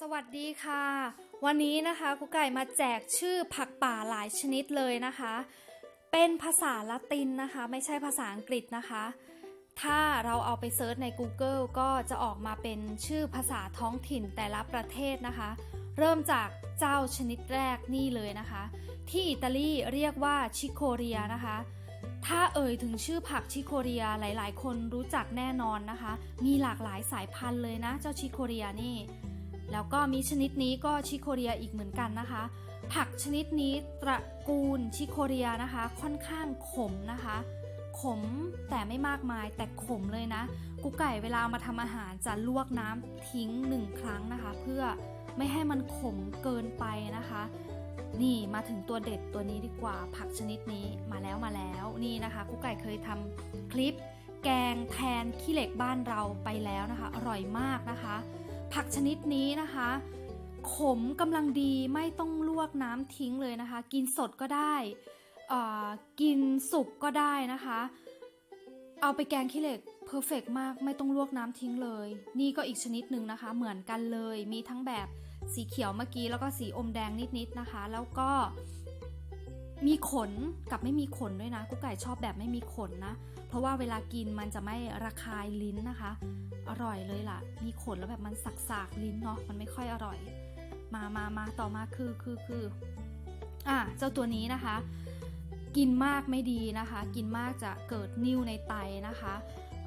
สวัสดีค่ะ วันนี้นะคะกุ๊กไก่มาแจกชื่อผักป่าหลายชนิดเลยนะคะ เป็นภาษาละตินนะคะ ไม่ใช่ภาษาอังกฤษนะคะ ถ้าเราเอาไปเซิร์ชใน Google ก็จะออกมาเป็นชื่อภาษาท้องถิ่นแต่ละประเทศนะคะ เริ่มจากเจ้าชนิดแรกนี่เลยนะคะ ที่อิตาลีเรียกว่าชิโคเรียนะคะ ถ้าเอ่ยถึงชื่อผักชิโคเรียหลาย ๆ คนรู้จักแน่นอนนะคะ มีหลากหลายสายพันธุ์เลยนะ เจ้าชิโคเรียนี่ แล้วก็มีชนิดนี้ก็ชิโคเรียอีกเหมือนกันนะคะ ผักชนิดนี้ตระกูลชิโคเรียนะคะ ค่อนข้างขมนะคะ ขมแต่ไม่มากมายแต่ขมเลยนะ กุ๊กไก่เวลามาทำอาหารจะลวกน้ำทิ้งหนึ่งครั้งนะคะ เพื่อไม่ให้มันขมเกินไปนะคะ นี่มาถึงตัวเด็ดตัวนี้ดีกว่า ผักชนิดนี้มาแล้วมาแล้วนี่นะคะกุ๊กไก่เคยทำคลิป แกงแทนขี้เหล็กบ้านเราไปแล้วนะคะ อร่อยมากนะคะ ผักชนิดนี้นะคะ ขมกำลังดีไม่ต้องลวกน้ำทิ้งเลยนะคะ กินสดก็ได้กินสุกก็ได้นะคะ เอาไปแกงขี้เหล็กเพอร์เฟกมากไม่ต้องลวกน้ำทิ้งเลย นี่ก็อีกชนิดหนึ่งนะคะ เหมือนกันเลยมีทั้งแบบสีเขียวเมื่อกี้แล้วก็สีอมแดงนิดๆนะคะ แล้วก็ มีขนกับไม่มีขนด้วยนะกุ๊กไก่ชอบแบบไม่มีขนนะ เพราะว่าเวลากินมันจะไม่ระคายลิ้นนะคะ อร่อยเลยล่ะ มีขนแล้วแบบมันสักๆลิ้นเนาะมันไม่ค่อยอร่อย มามามาต่อมาคือคือคืออะเจ้าตัวนี้นะคะ กินมากไม่ดีนะคะ กินมากจะเกิดนิ่วในไตนะคะ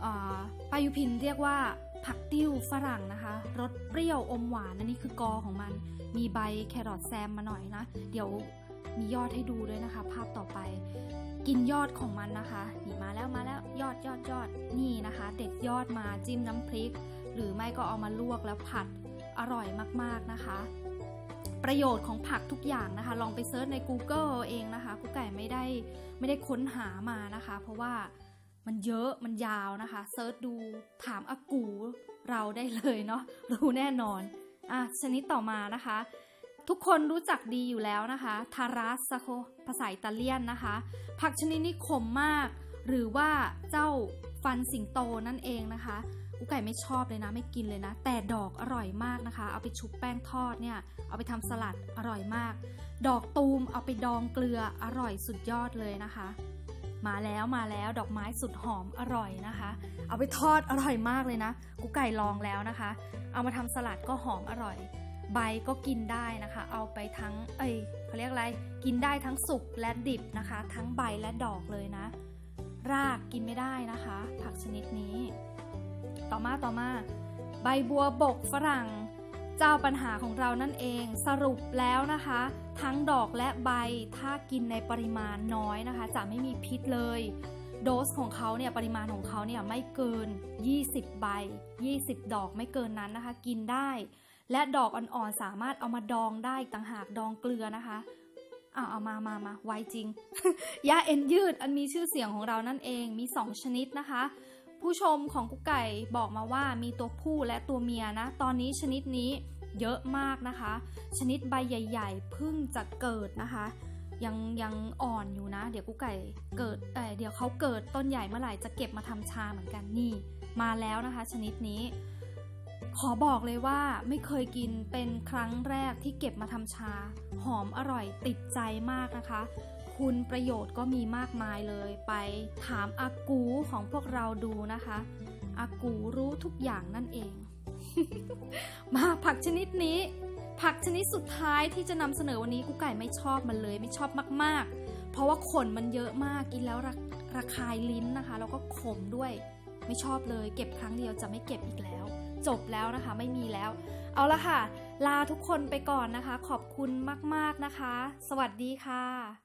อ่าปายุพินเรียกว่าผักติ้วฝรั่งนะคะรสเปรี้ยวอมหวานอันนี้คือกอของมัน มีใบแครอทแซมมาหน่อยนะ เดี๋ยว มียอดให้ดูด้วยนะคะ ภาพต่อไป กินยอดของมันนะคะนี่มาแล้วมาแล้วยอดยอดยอดนี่นะคะ เด็ดยอดมาจิ้มน้ำพริก หรือไม่ก็เอามาลวกแล้วผัดอร่อยมากๆนะคะ ประโยชน์ของผักทุกอย่างนะคะ ลองไปเซิร์ชใน Google เอาเองนะคะกุ๊กไก่ไม่ได้ไม่ได้ค้นหามานะคะ เพราะว่ามันเยอะมันยาวนะคะเซิร์ชดูถามอากูเราได้เลยเนาะรู้แน่นอนอะชนิดต่อมานะคะ ทุกคนรู้จักดีอยู่แล้วนะคะทารัสซาโคภาษาอิตาเลียนนะคะ ผักชนิดนี้ขมมาก หรือว่าเจ้าฟันสิงโตนั่นเองนะคะกุ๊กไก่ไม่ชอบเลยนะไม่กินเลยนะ แต่ดอกอร่อยมากนะคะ เอาไปชุบแป้งทอดเนี่ย เอาไปทำสลัดอร่อยมาก ดอกตูมเอาไปดองเกลืออร่อยสุดยอดเลยนะคะ มาแล้วมาแล้วดอกไม้สุดหอมอร่อยนะคะ เอาไปทอดอร่อยมากเลยนะกุ๊กไก่ลองแล้วนะคะ เอามาทำสลัดก็หอมอร่อย ใบก็กินได้นะคะ เอาไปทั้ง เอ้ยเขาเรียกอะไร กินได้ทั้งสุกและดิบนะคะ ทั้งใบและดอกเลยนะ รากกินไม่ได้นะคะ ผักชนิดนี้ ต่อมาต่อมา ใบบัวบกฝรั่ง เจ้าปัญหาของเรานั่นเอง สรุปแล้วนะคะ ทั้งดอกและใบ ถ้ากินในปริมาณน้อยนะคะ จะไม่มีพิษเลยโดสของเขาเนี่ยปริมาณของเขาเนี่ยไม่เกิน 20 ใบ 20 ดอกไม่เกินนั้นนะคะ กินได้ และดอกอ่อนๆ สามารถเอามาดองได้ต่างหากดองเกลือนะคะเอ้าเอามามามาไวจริง ยาเอ็นยืดอันมีชื่อเสียงของเรานั่นเองมี 2 ชนิดนะคะ ผู้ชมของกุ๊กไก่บอกมาว่ามีตัวผู้และตัวเมียนะ ตอนนี้ชนิดนี้เยอะมากนะคะ ชนิดใบใหญ่ๆเพิ่งจะเกิดนะคะ ยังยังอ่อนอยู่นะ เดี๋ยวกุ๊กไก่เกิดเอ่เดี๋ยวเขาเกิดต้นใหญ่เมื่อไหร่จะเก็บมาทำชาเหมือนกันนี่ มาแล้วนะคะ ชนิดนี้ ขอบอกเลยว่าไม่เคยกินเป็นครั้งแรกที่เก็บมาทำชา หอมอร่อยติดใจมากนะคะ คุณประโยชน์ก็มีมากมายเลยไปถามอากูของพวกเราดูนะคะอากูรู้ทุกอย่างนั่นเอง มาผักชนิดนี้ ผักชนิดสุดท้ายที่จะนำเสนอวันนี้กูไก่ไม่ชอบมันเลยไม่ชอบมาก ๆ เพราะว่าขนมันเยอะมากกินแล้วระระคายลิ้นนะคะ แล้วก็ขมด้วย ไม่ชอบเลย เก็บครั้งเดียวจะไม่เก็บอีกแล้ว จบแล้วนะคะ ไม่มีแล้ว เอาละค่ะ ลาทุกคนไปก่อนนะคะ ขอบคุณมาก ๆนะคะ สวัสดีค่ะ